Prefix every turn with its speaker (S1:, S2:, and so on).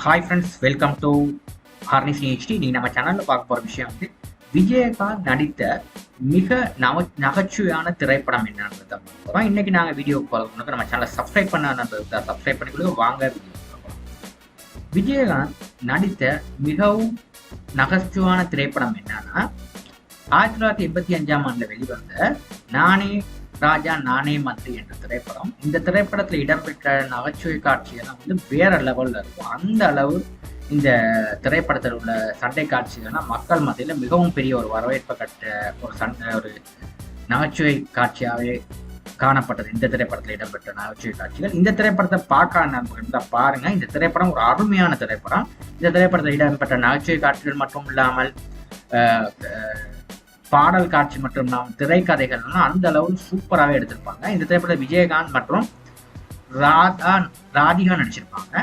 S1: Hi friends welcome to ஹார்னிஸ் HD நீ நம்ம சேனலில் பார்க்க போகிற விஷயம் வந்து விஜயகாந்த் நடித்த மிக நவ நகைச்சுவையான திரைப்படம் என்னன்றதை தான் இன்னைக்கு நாங்கள் வீடியோ பார்க்கணும் நம்ம சேனலை சப்ஸ்கிரைப் பண்ண சப்ஸ்கிரைப் பண்ணிக்கொள்ள வாங்க விஜயகாந்த் நடித்த மிகவும் நகைச்சுவான திரைப்படம் என்னன்னா ஆயிரத்தி தொள்ளாயிரத்தி எண்பத்தி அஞ்சாம் ஆண்டில் வெளிவந்த நானே ராஜா நானே மந்திரி என்ற திரைப்படம். இந்த திரைப்படத்தில் இடம்பெற்ற நகைச்சுவை காட்சிகள்லாம் வந்து வேற லெவலில் இருக்கும். அந்த அளவு இந்த திரைப்படத்தில் உள்ள சண்டை காட்சிகள்லாம் மக்கள் மத்தியில் மிகவும் பெரிய ஒரு வரவேற்பை கட்ட ஒரு சண்டை ஒரு நகைச்சுவை காட்சியாகவே காணப்பட்டது. இந்த திரைப்படத்தில் இடம்பெற்ற நகைச்சுவை காட்சிகள். இந்த திரைப்படத்தை பார்க்க நண்பர்கள் பாருங்க. இந்த திரைப்படம் ஒரு அருமையான திரைப்படம். இந்த திரைப்படத்தில் இடம்பெற்ற நகைச்சுவை காட்சிகள் மட்டும் இல்லாமல் பாடல் காட்சி மற்றும் நாம் திரைக்கதைகள்லாம் அந்த அளவு சூப்பராகவே எடுத்திருப்பாங்க. இந்த திரைப்படம் விஜயகாந்த் மற்றும் ராதா ராதிகா நடிச்சிருப்பாங்க.